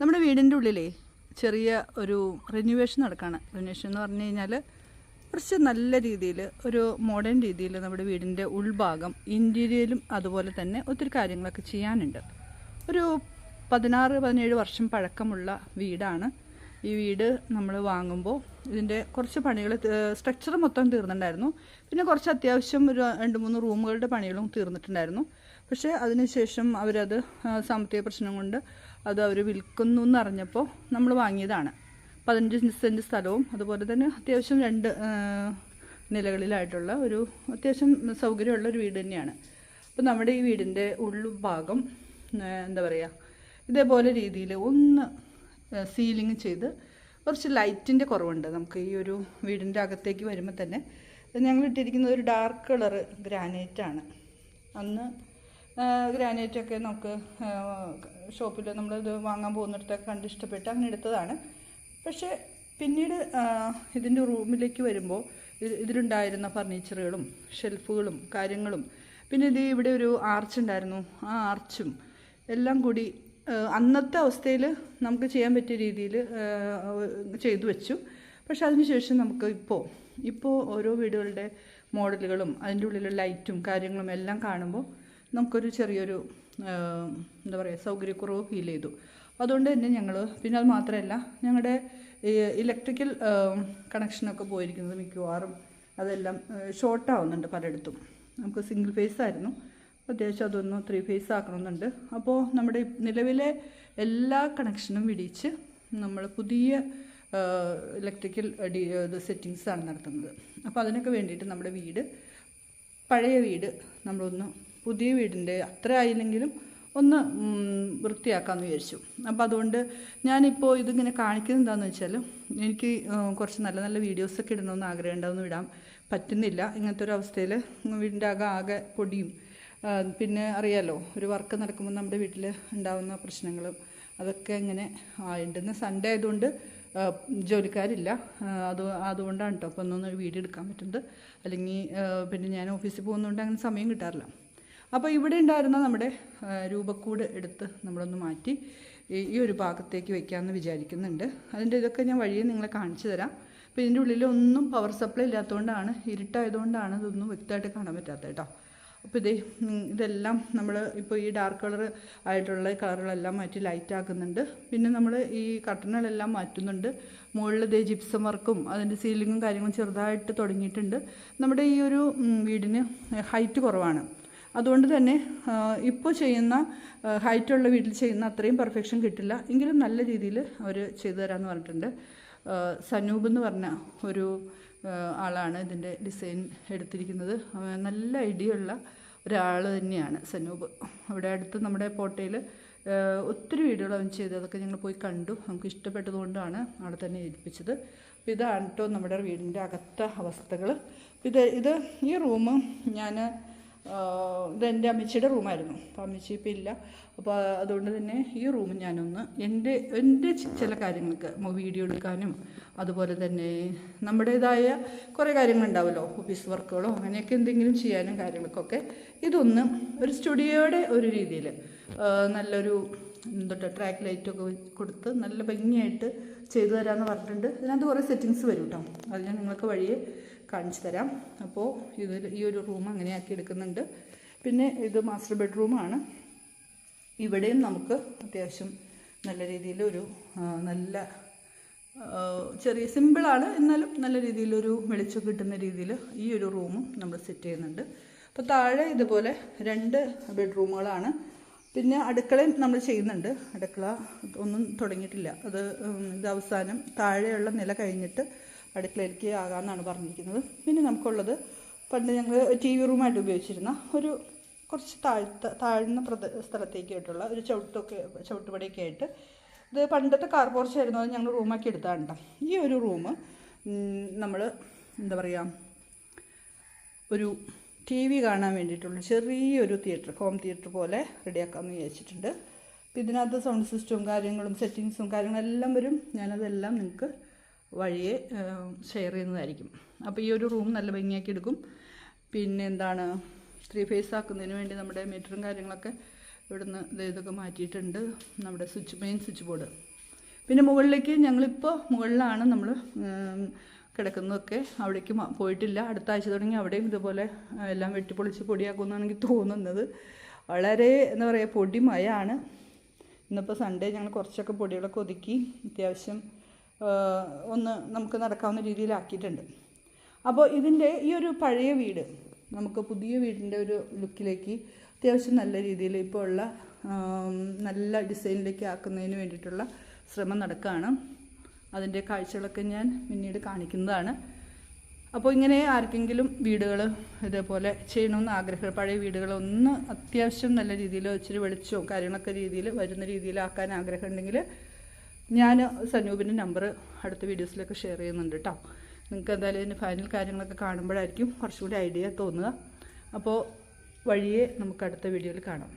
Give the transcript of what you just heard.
നമ്മുടെ വീടിന്റെ ഉള്ളിലേ ചെറിയ ഒരു റിന്യൂവേഷൻ നടക്കുകയാണ് റിന്യൂവേഷൻ എന്ന് പറഞ്ഞു കഴിഞ്ഞാൽ കുറച്ച് നല്ല രീതിയിൽ ഒരു മോഡേൺ രീതിയിൽ നമ്മുടെ വീടിന്റെ ഉൾഭാഗം ഇന്റീരിയലും അതുപോലെ തന്നെ ഒത്തിരി കാര്യങ്ങളൊക്കെ ചെയ്യാനുണ്ട്. ഒരു പതിനാറ് പതിനേഴ് വർഷം പഴക്കമുള്ള വീടാണ്. ഈ വീട് നമ്മൾ വാങ്ങുമ്പോൾ ഇതിന്റെ കുറച്ച് പണികൾ സ്ട്രക്ചർ മൊത്തം തീർന്നിട്ടുണ്ടായിരുന്നു. പിന്നെ കുറച്ച് അത്യാവശ്യം ഒരു രണ്ട് മൂന്ന് റൂമുകളുടെ പണികളും തീർന്നിട്ടുണ്ടായിരുന്നു. പക്ഷേ അതിനുശേഷം അവരത് സാമ്പത്തിക പ്രശ്നം കൊണ്ട് അത് അവർ വിൽക്കുന്നു എന്നറിഞ്ഞപ്പോൾ നമ്മൾ വാങ്ങിയതാണ്. പതിനഞ്ച് സെന്റ് സ്ഥലവും അതുപോലെ തന്നെ അത്യാവശ്യം രണ്ട് നിലകളിലായിട്ടുള്ള ഒരു അത്യാവശ്യം സൗകര്യമുള്ള ഒരു വീട് തന്നെയാണ്. അപ്പോൾ നമ്മുടെ ഈ വീടിന്റെ ഉൾഭാഗം എന്താ പറയുക ഇതേപോലെ രീതിയിൽ ഒന്ന് സീലിംഗ് ചെയ്ത് കുറച്ച് ലൈറ്റിന്റെ കുറവുണ്ട്. നമുക്ക് ഈ ഒരു വീടിന്റെ അകത്തേക്ക് വരുമ്പോൾ തന്നെ ഞങ്ങൾ ഇട്ടിരിക്കുന്നത് ഒരു ഡാർക്ക് കളർ ഗ്രാനൈറ്റാണ്. അന്ന് ഗ്രാനൈറ്റൊക്കെ നമുക്ക് ഷോപ്പിൽ നമ്മൾ ഇത് വാങ്ങാൻ പോകുന്നിടത്തൊക്കെ കണ്ട് ഇഷ്ടപ്പെട്ട് അങ്ങനെ എടുത്തതാണ്. പക്ഷേ പിന്നീട് ഇതിന്റെ റൂമിലേക്ക് വരുമ്പോൾ ഇത് ഇതിലുണ്ടായിരുന്ന ഫർണിച്ചറുകളും ഷെൽഫുകളും കാര്യങ്ങളും പിന്നെ ഇത് ഇവിടെ ഒരു ആർച്ച് ഉണ്ടായിരുന്നു. ആ ആർച്ചും എല്ലാം കൂടി അന്നത്തെ അവസ്ഥയിൽ നമുക്ക് ചെയ്യാൻ പറ്റിയ രീതിയിൽ ചെയ്തു വെച്ചു. പക്ഷെ അതിനുശേഷം നമുക്ക് ഇപ്പോൾ ഇപ്പോൾ ഓരോ വീടുകളുടെ മോഡലുകളും അതിന്റെ ഉള്ളിലെ ലൈറ്റും കാര്യങ്ങളും എല്ലാം കാണുമ്പോൾ നമുക്കൊരു ചെറിയൊരു എന്താ പറയുക സൗകര്യക്കുറവ് ഫീൽ ചെയ്തു. അതുകൊണ്ട് തന്നെ ഞങ്ങൾ പിന്നെ അത് മാത്രമല്ല ഞങ്ങളുടെ ഇലക്ട്രിക്കൽ കണക്ഷനൊക്കെ പോയിരിക്കുന്നത് മിക്കവാറും അതെല്ലാം ഷോർട്ട് ആവുന്നുണ്ട് പലയിടത്തും. നമുക്ക് സിംഗിൾ ഫേസ് ആയിരുന്നു. അത്യാവശ്യം അതൊന്നും ത്രീ ഫേസ് ആക്കണമെന്നുണ്ട്. അപ്പോൾ നമ്മുടെ നിലവിലെ എല്ലാ കണക്ഷനും വിടിച്ച് നമ്മൾ പുതിയ ഇലക്ട്രിക്കൽ ഡി ഇത് സെറ്റിങ്സാണ് നടത്തുന്നത്. അപ്പോൾ അതിനൊക്കെ വേണ്ടിയിട്ട് നമ്മുടെ വീട് പഴയ വീട് നമ്മളൊന്ന് പുതിയ വീടിന്റെ അത്ര ആയില്ലെങ്കിലും ഒന്ന് വൃത്തിയാക്കാമെന്ന് വിചാരിച്ചു. അപ്പോൾ അതുകൊണ്ട് ഞാനിപ്പോൾ ഇതിങ്ങനെ കാണിക്കുന്നത് എന്താണെന്ന് വെച്ചാൽ എനിക്ക് കുറച്ച് നല്ല നല്ല വീഡിയോസൊക്കെ ഇടണമെന്ന് ആഗ്രഹം ഉണ്ടാവുന്ന വിടാൻ പറ്റുന്നില്ല. ഇങ്ങനത്തെ ഒരു അവസ്ഥയിൽ വീടിന്റെ ആകെ ആകെ പൊടിയും പിന്നെ അറിയാലോ ഒരു വർക്ക് നടക്കുമ്പോൾ നമ്മുടെ വീട്ടിൽ ഉണ്ടാവുന്ന പ്രശ്നങ്ങളും അതൊക്കെ ഇങ്ങനെ ഉണ്ടെന്ന് സൺഡേ ആയതുകൊണ്ട് ജോലിക്കാരില്ല. അത് അതുകൊണ്ടാണ് കേട്ടോ അപ്പോൾ ഒന്നൊന്ന് വീഡിയോ എടുക്കാൻ പറ്റുന്നത്. അല്ലെങ്കിൽ പിന്നെ ഞാൻ ഓഫീസിൽ പോകുന്നതുകൊണ്ട് അങ്ങനെ സമയം കിട്ടാറില്ല. അപ്പോൾ ഇവിടെ ഉണ്ടായിരുന്ന നമ്മുടെ രൂപക്കൂട് എടുത്ത് നമ്മളൊന്ന് മാറ്റി ഈ- ഒരു ഭാഗത്തേക്ക് വെക്കാമെന്ന് വിചാരിക്കുന്നുണ്ട്. അതിന്റെ ഇതൊക്കെ ഞാൻ വഴിയെ നിങ്ങളെ കാണിച്ചു തരാം. അപ്പോൾ ഇതിന്റെ ഉള്ളിൽ ഒന്നും പവർ സപ്ലൈ ഇല്ലാത്തതുകൊണ്ടാണ് ഇരുട്ടായതുകൊണ്ടാണ് ഇതൊന്നും വ്യക്തമായിട്ട് കാണാൻ പറ്റാത്തത് കേട്ടോ. അപ്പോൾ ഇതേ ഇതെല്ലാം നമ്മൾ ഇപ്പോൾ ഈ ഡാർക്ക് കളർ ആയിട്ടുള്ള കളറുകളെല്ലാം മാറ്റി ലൈറ്റ് ആക്കുന്നുണ്ട്. പിന്നെ നമ്മൾ ഈ കട്ടണുകളെല്ലാം മാറ്റുന്നുണ്ട്. മുകളിൽ ജിപ്സം വർക്കും അതിന്റെ സീലിങ്ങും കാര്യങ്ങളും ചെറുതായിട്ട് തുടങ്ങിയിട്ടുണ്ട്. നമ്മുടെ ഈ ഒരു വീടിന് ഹൈറ്റ് കുറവാണ്. അതുകൊണ്ട് തന്നെ ഇപ്പോൾ ചെയ്യുന്ന ഹൈറ്റുള്ള വീട്ടിൽ ചെയ്യുന്ന അത്രയും പെർഫെക്ഷൻ കിട്ടില്ല. എങ്കിലും നല്ല രീതിയിൽ അവർ ചെയ്തു തരാമെന്ന് പറഞ്ഞിട്ടുണ്ട്. സനൂപ് എന്ന് പറഞ്ഞ ഒരു ആളാണ് ഇതിന്റെ ഡിസൈൻ എടുത്തിരിക്കുന്നത്. നല്ല ഐഡിയ ഉള്ള ഒരാൾ തന്നെയാണ് സനൂപ്. അവിടെ അടുത്ത് നമ്മുടെ പോട്ടയിൽ ഒത്തിരി വീഡിയോകൾ അവൻ ചെയ്തു. അതൊക്കെ ഞങ്ങൾ പോയി കണ്ടു. നമുക്ക് ഇഷ്ടപ്പെട്ടതുകൊണ്ടാണ് അവിടെ തന്നെ ഏൽപ്പിച്ചത്. അപ്പോൾ ഇതാണ് കേട്ടോ നമ്മുടെ വീടിന്റെ അകത്ത അവസ്ഥകൾ ഇത് ഇത് ഈ റൂം ഞാൻ ഇതെന്റെ അമ്മച്ചിയുടെ റൂമായിരുന്നു. അപ്പോൾ അമ്മച്ചി ഇപ്പം ഇല്ല. അപ്പോൾ അതുകൊണ്ട് തന്നെ ഈ റൂം ഞാനൊന്ന് എന്റെ എന്റെ ചില കാര്യങ്ങൾക്ക് വീഡിയോ എടുക്കാനും അതുപോലെ തന്നെ നമ്മുടേതായ കുറേ കാര്യങ്ങളുണ്ടാവുമല്ലോ ഓഫീസ് വർക്കുകളോ അങ്ങനെയൊക്കെ എന്തെങ്കിലും ചെയ്യാനും കാര്യങ്ങൾക്കൊക്കെ ഇതൊന്ന് ഒരു സ്റ്റുഡിയോയുടെ ഒരു രീതിയിൽ നല്ലൊരു എന്തൊട്ട് ട്രാക്ക് ലൈറ്റൊക്കെ കൊടുത്ത് നല്ല ഭംഗിയായിട്ട് ചെയ്തു തരാമെന്ന് പറഞ്ഞിട്ടുണ്ട്. ഇതിനകത്ത് കുറേ സെറ്റിങ്സ് വരും കേട്ടോ അത് ഞാൻ നിങ്ങൾക്ക് വഴിയെ കാണിച്ചു തരാം. അപ്പോൾ ഇത് ഈ ഒരു റൂം അങ്ങനെയാക്കി എടുക്കുന്നുണ്ട്. പിന്നെ ഇത് മാസ്റ്റർ ബെഡ്റൂമാണ് ഇവിടെയും നമുക്ക് അത്യാവശ്യം നല്ല രീതിയിലൊരു നല്ല ചെറിയ സിമ്പിളാണ് എന്നാലും നല്ല രീതിയിലൊരു വെളിച്ചം കിട്ടുന്ന രീതിയിൽ ഈ ഒരു റൂമും നമ്മൾ സെറ്റ് ചെയ്യുന്നുണ്ട്. അപ്പോൾ താഴെ ഇതുപോലെ രണ്ട് ബെഡ്റൂമുകളാണ് പിന്നെ അടുക്കളയും നമ്മൾ ചെയ്യുന്നുണ്ട്. അടുക്കള ഒന്നും തുടങ്ങിയിട്ടില്ല. അത് ഇത് അവസാനം താഴെയുള്ള നില കഴിഞ്ഞിട്ട് അടുക്കളയിലേക്ക് ആകാമെന്നാണ് പറഞ്ഞിരിക്കുന്നത്. പിന്നെ നമുക്കുള്ളത് പണ്ട് ഞങ്ങൾ ടി വി റൂമായിട്ട് ഉപയോഗിച്ചിരുന്ന ഒരു കുറച്ച് താഴ്ത്ത താഴ്ന്ന പ്രദ സ്ഥലത്തേക്കായിട്ടുള്ള ഒരു ചവിട്ടൊക്കെ ചവിട്ടുപടിയൊക്കെ ആയിട്ട്. ഇത് പണ്ടത്തെ കാർ പോർച്ചായിരുന്നു അത് ഞങ്ങൾ റൂമാക്കി എടുത്താണ്ടോ ഈ ഒരു റൂം നമ്മൾ എന്താ പറയുക ഒരു ടി വി കാണാൻ വേണ്ടിയിട്ടുള്ള ചെറിയൊരു തിയേറ്റർ ഹോം തിയേറ്റർ പോലെ റെഡിയാക്കാമെന്ന് വിചാരിച്ചിട്ടുണ്ട്. അപ്പം ഇതിനകത്ത് സൗണ്ട് സിസ്റ്റവും കാര്യങ്ങളും സെറ്റിങ്സും കാര്യങ്ങളെല്ലാം വരും. ഞാനതെല്ലാം നിങ്ങൾക്ക് വഴിയെ ഷെയർ ചെയ്യുന്നതായിരിക്കും. അപ്പോൾ ഈ ഒരു റൂം നല്ല ഭംഗിയാക്കി എടുക്കും. പിന്നെ എന്താണ് ത്രീ ഫേസ് ആക്കുന്നതിന് വേണ്ടി നമ്മുടെ മീറ്ററും കാര്യങ്ങളൊക്കെ ഇവിടുന്ന് ഇതൊക്കെ മാറ്റിയിട്ടുണ്ട്. നമ്മുടെ സ്വിച്ച് മെയിൻ സ്വിച്ച് ബോർഡ് പിന്നെ മുകളിലേക്ക് ഞങ്ങളിപ്പോൾ മുകളിലാണ് നമ്മൾ കിടക്കുന്നതൊക്കെ. അവിടേക്ക് പോയിട്ടില്ല. അടുത്ത ആഴ്ച തുടങ്ങി അവിടെയും ഇതുപോലെ എല്ലാം വെട്ടിപ്പൊളിച്ച് പൊടിയാക്കുമെന്നാണ് എനിക്ക് തോന്നുന്നത്. വളരെ എന്താ പറയുക പൊടിമയാണ് ഇന്നിപ്പോൾ സൺഡേ ഞങ്ങൾ കുറച്ചൊക്കെ പൊടികളൊക്കെ ഒതുക്കി. അത്യാവശ്യം ഒന്ന് നമുക്ക് നടക്കാവുന്ന രീതിയിലാക്കിയിട്ടുണ്ട്. അപ്പോൾ ഇതിന്റെ ഈ ഒരു പഴയ വീട് നമുക്ക് പുതിയ വീടിന്റെ ഒരു ലുക്കിലേക്ക് അത്യാവശ്യം നല്ല രീതിയിൽ ഇപ്പോൾ ഉള്ള നല്ല ഡിസൈനിലേക്ക് ആക്കുന്നതിന് വേണ്ടിയിട്ടുള്ള ശ്രമം നടക്കുകയാണ് അതിന്റെ കാഴ്ചകളൊക്കെ ഞാൻ പിന്നീട് കാണിക്കുന്നതാണ്. അപ്പോൾ ഇങ്ങനെ ആർക്കെങ്കിലും വീടുകൾ ഇതേപോലെ ചെയ്യണമെന്ന് ആഗ്രഹം പഴയ വീടുകൾ ഒന്ന് അത്യാവശ്യം നല്ല രീതിയിൽ ഇച്ചിരി വെളിച്ചവും കാര്യങ്ങളൊക്കെ രീതിയിൽ വരുന്ന രീതിയിലാക്കാൻ ആഗ്രഹം ഉണ്ടെങ്കിൽ ഞാൻ സനൂപിന്റെ നമ്പർ അടുത്ത വീഡിയോസിലൊക്കെ ഷെയർ ചെയ്യുന്നുണ്ട് കേട്ടോ നിങ്ങൾക്ക് എന്തായാലും ഇതിന്റെ ഫൈനൽ കാര്യങ്ങളൊക്കെ കാണുമ്പോഴായിരിക്കും കുറച്ചുകൂടി ഐഡിയ തോന്നുക. അപ്പോൾ വഴിയെ നമുക്ക് അടുത്ത വീഡിയോയിൽ കാണാം.